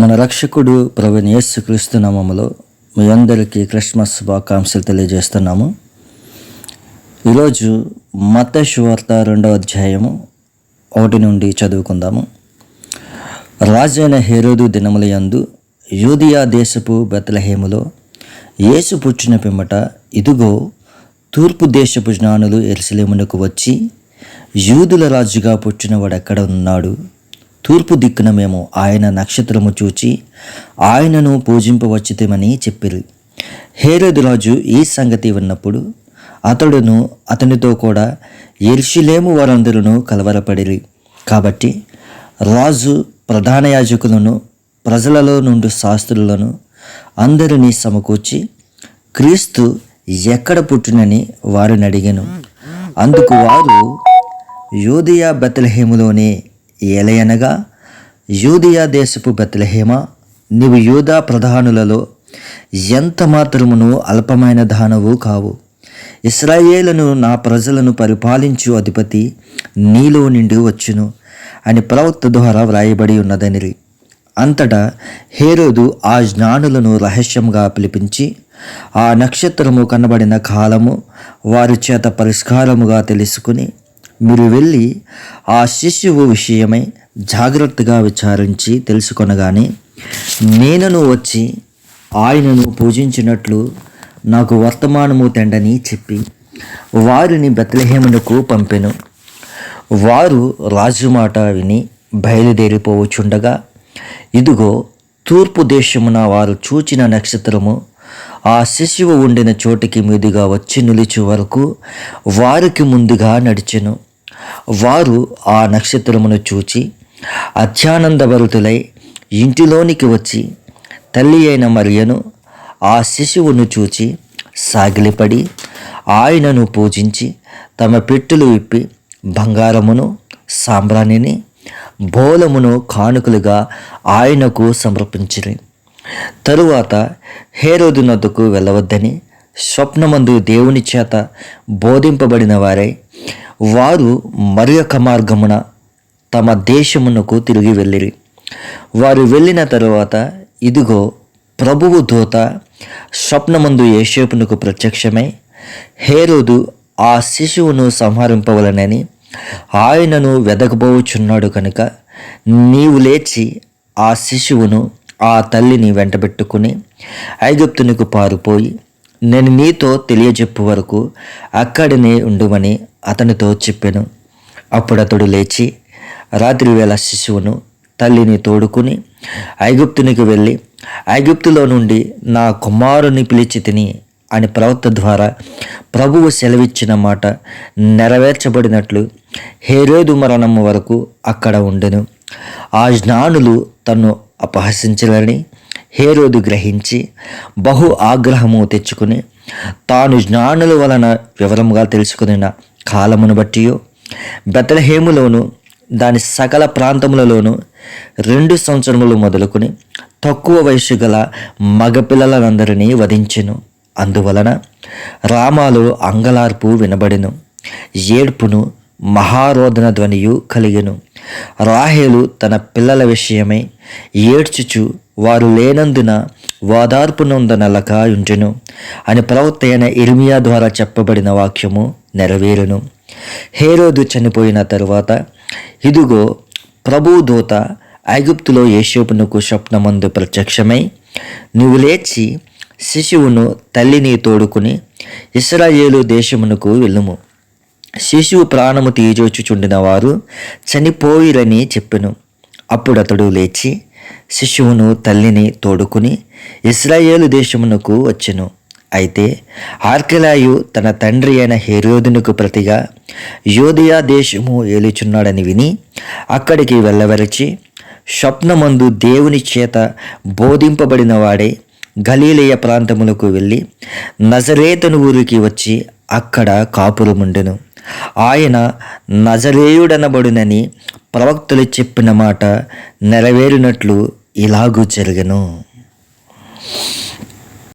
మన రక్షకుడు ప్రవీణ్ యేసుక్రీస్తు నామములో మీ అందరికీ క్రిస్మస్ శుభాకాంక్షలు తెలియజేస్తున్నాము. ఈరోజు మత శువార్త రెండవ అధ్యాయము ఒకటి నుండి చదువుకుందాము. రాజైన హేరోదు దినముల యందు యూదియా దేశపు బెతలహేములో యేసు పుచ్చిన పిమ్మట ఇదిగో తూర్పు దేశపు జ్ఞానులు ఎరుసలేమునకు వచ్చి యూదుల రాజుగా పుట్టినవాడు ఎక్కడ ఉన్నాడు? తూర్పు దిక్కున మేము ఆయన నక్షత్రము చూచి ఆయనను పూజింపవచ్చుతమని చెప్పిరి. హేరోదు రాజు ఈ సంగతి విన్నప్పుడు అతడును అతనితో కూడా ఎర్షిలేము వారందరూ కలవరపడిరి. కాబట్టి రాజు ప్రధాన యాజకులను ప్రజలలో నుండి శాస్త్రులను అందరినీ సమకూర్చి క్రీస్తు ఎక్కడ పుట్టినని వారిని అడిగాను. అందుకు వారు యోధియా బెతలహేములోనే ఏలయనగా యూదియా దేశపు బెత్లహేమ నీవు యూదా ప్రధానులలో ఎంత మాత్రమును అల్పమైన దానవు కావు. ఇస్రాయేలను నా ప్రజలను పరిపాలించు అధిపతి నీలో నిండి వచ్చును అని ప్రవక్త ద్వారా వ్రాయబడి ఉన్నదనిరి. అంతటా హేరోదు ఆ జ్ఞానులను రహస్యంగా పిలిపించి ఆ నక్షత్రము కనబడిన కాలము వారి చేత పరిష్కారముగా తెలుసుకుని మీరు వెళ్ళి ఆ శిశువు విషయమై జాగ్రత్తగా విచారించి తెలుసుకొనగానే నేనను వచ్చి ఆయనను పూజించినట్లు నాకు వర్తమానము తెండని చెప్పి వారిని బెత్లహేమునకు పంపెను. వారు రాజు మాట విని బయలుదేరిపోవచ్చుండగా ఇదిగో తూర్పు దేశమున వారు చూచిన నక్షత్రము ఆ శిశువు ఉండిన చోటికి మీదుగా వచ్చి నిలిచే వరకు వారికి ముందుగా నడిచెను. వారు ఆ నక్షత్రమును చూచి అత్యానందభరితులై ఇంటిలోనికి వచ్చి తల్లి అయిన మరియను ఆ శిశువును చూచి సాగిలిపడి ఆయనను పూజించి తమ పెట్టులు విప్పి బంగారమును సాంబ్రాణిని బోలమును కానుకలుగా ఆయనకు సమర్పించిరి. తరువాత హేరోదు నద్దుకు వెళ్ళవద్దని స్వప్నమందు దేవుని చేత బోధింపబడిన వారై వారు మరి యొక్క మార్గమున తమ దేశమునకు తిరిగి వెళ్ళిరి. వారు వెళ్ళిన తరువాత ఇదిగో ప్రభువు దూత స్వప్నమందు యేషేపునకు ప్రత్యక్షమై హేరోదు ఆ శిశువును సంహరింపవలనని ఆయనను వెదకబోచున్నాడు కనుక నీవు లేచి ఆ శిశువును ఆ తల్లిని వెంటబెట్టుకుని ఐగుప్తునికి పారిపోయి నేను నీతో తెలియజెప్పు వరకు అక్కడనే ఉండుమని అతనితో చెప్పాను. అప్పుడు అతడు లేచి రాత్రి వేళ శిశువును తల్లిని తోడుకుని ఐగుప్తునికి వెళ్ళి ఐగుప్తులో నుండి నా కుమారుని పిలిచి తిని అని ప్రవక్త ద్వారా ప్రభువు సెలవిచ్చిన మాట నెరవేర్చబడినట్లు హేరోదు మరణము వరకు అక్కడ ఉండెను. ఆ జ్ఞానులు తను అపహసించాలని. హేరోదు గ్రహించి బహు ఆగ్రహము తెచ్చుకుని తాను జ్ఞానుల వలన వివరముగా తెలుసుకున్న కాలమును బట్టి బెతలహేములోను దాని సకల ప్రాంతములలోనూ రెండు సంవత్సరములు మొదలుకొని తక్కువ వయసు గల మగపిల్లలందరినీ వధించెను. అందువలన రామాలో అంగలార్పు వినబడెను. ఏడ్పును మహారోదన ధ్వనియు కలిగెను. రాహేలు తన పిల్లల విషయమై ఏడ్చుచు వారు లేనందున ఓదార్పు నొందనలక ఉంచెను అని ప్రవక్త అయిన ఇర్మియా ద్వారా చెప్పబడిన వాక్యము నెరవేరును. హేరోదు చనిపోయిన తరువాత ఇదిగో ప్రభు దూత ఐగుప్తులో యేషోపునకు స్వప్నమందు ప్రత్యక్షమై నువ్వు లేచి శిశువును తల్లిని తోడుకుని ఇస్రాయేలు దేశమునకు వెళ్ళుము. శిశువు ప్రాణము తీజోచుచుండిన వారు చనిపోయిరని చెప్పెను. అప్పుడు అతడు లేచి శిశువును తల్లిని తోడుకుని ఇస్రాయేలు దేశమునకు వచ్చెను. అయితే ఆర్కెలాయు తన తండ్రి అయిన హేరోదునుకు ప్రతిగా యోధియా దేశము ఏలుచున్నాడని విని అక్కడికి వెళ్ళవరిచి స్వప్నమందు దేవుని చేత బోధింపబడిన వాడే గలీలయ ప్రాంతములకు వెళ్ళి నజరేతను ఊరికి వచ్చి అక్కడ కాపురముండెను. ఆయన నజరేయుడనబడునని ప్రవక్తలు చెప్పిన మాట నెరవేరినట్లు ఇలాగూ జరగను.